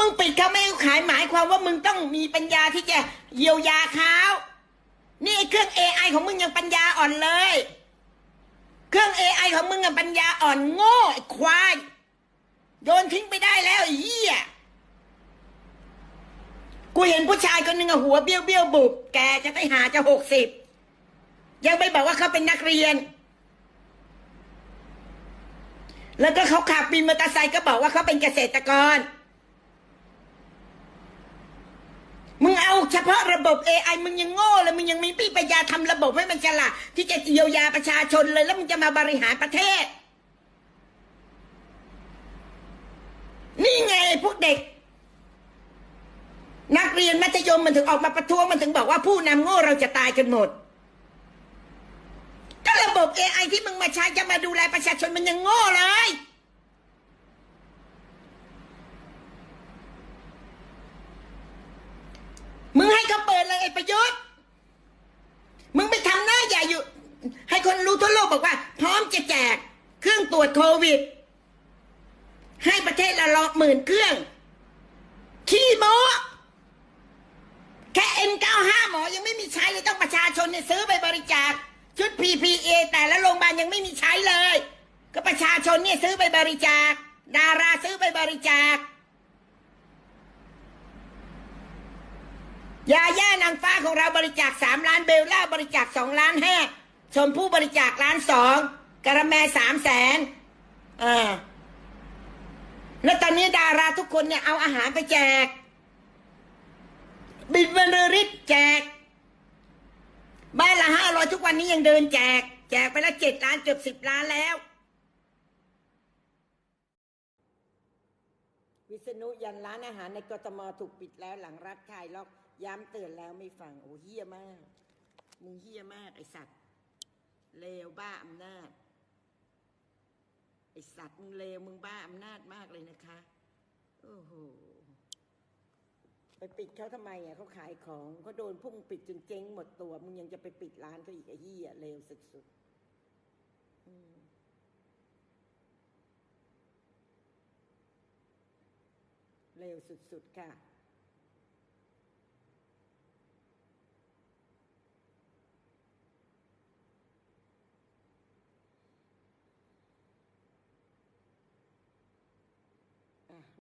มึงปิดเขาไม่ขายหมายความว่ามึงต้องมีปัญญาที่จะเยียวยาเขานี่เครื่อง AI ของมึงยังปัญญาอ่อนเลย เครื่อง AI ของมึงอะปัญญาอ่อนโง่ไอ้ควายโยนทิ้งไปได้แล้วเหี้ยกูเห็นผู้ชายคนหนึ่งอะหัวเบี้ยวเบี้ยวบุบแกจะไปหาจะหกสิบยังไม่บอกว่าเขาเป็นนักเรียน แล้วก็เขาขับบินมอเตอร์ไซค์ก็บอกว่าเขาเป็นเกษตรกร มึง เฉพาะระบบ AI มึงยังโง่เลยมึงยังม่มีปัญญาทำระบบให้มันฉลาดที่จะเยียวยาประชาชนเลย แล้วมึงจะมาบริหารประเทศ นี่ไงพวกเด็ก นักเรียนมัธยมมันถึงออกมาประท้วงมันถึงบอกว่าผู้นำโง่เราจะตายกันหมดก็ระบบ AI ที่มึงมาใช้จะมาดูแลประชาชนมันยังโง่เลย มึงให้เขาเปิดเลย ไอ้ประยุทธ์มึงไปทำหน้าใหญ่อยู่ ให้คนรู้ทั่วโลกบอกว่า พร้อมจะแจก เครื่องตรวจโควิด ให้ประเทศละละหมื่นเครื่อง ขี้โม้แค่ N95 หมอยังไม่มีใช้เลยต้องประชาชนเนี่ยซื้อไปบริจาค ชุด PPA แต่ละโรงพยาบาลยังไม่มีใช้เลย ก็ประชาชนเนี่ยซื้อไปบริจาค ดาราซื้อไปบริจาค ยานางฟ้าของเราบริจาคสามล้านเบลล่าบริจาคสองล้านห้าชมพู่บริจาคล้านสองกระแมสามแสนอ่าแล้วตอนนี้ดาราทุกคนเนี่ยเอาอาหารไปแจก บินบรรลือฤทธิ์แจก บ้านละห้าร้อยทุกวันนี้ยังเดินแจก แจกไปแล้วเจ็ดล้านเกือบสิบล้านแล้ว วิษณุยันร้านอาหารในกทมถูกปิดแล้วหลังรัฐคลายล็อก ย้ำเตือนแล้วไม่ฟัง โอ้เฮี้ยมาก มึงเฮี้ยมาก ไอสัตว์ เลวบ้าอำนาจ ไอสัตว์มึงเลวมึงบ้าอำนาจมากเลยนะคะ โอ้โห ไปปิดเขาทำไมอะเขาขายของเขาโดนพุ่งปิดจนเจ๊งหมดตัว มึงยังจะไปปิดร้านเขาอีกไอ้เหี้ยเลวสุดๆอืมเลวสุด ๆ ค่ะ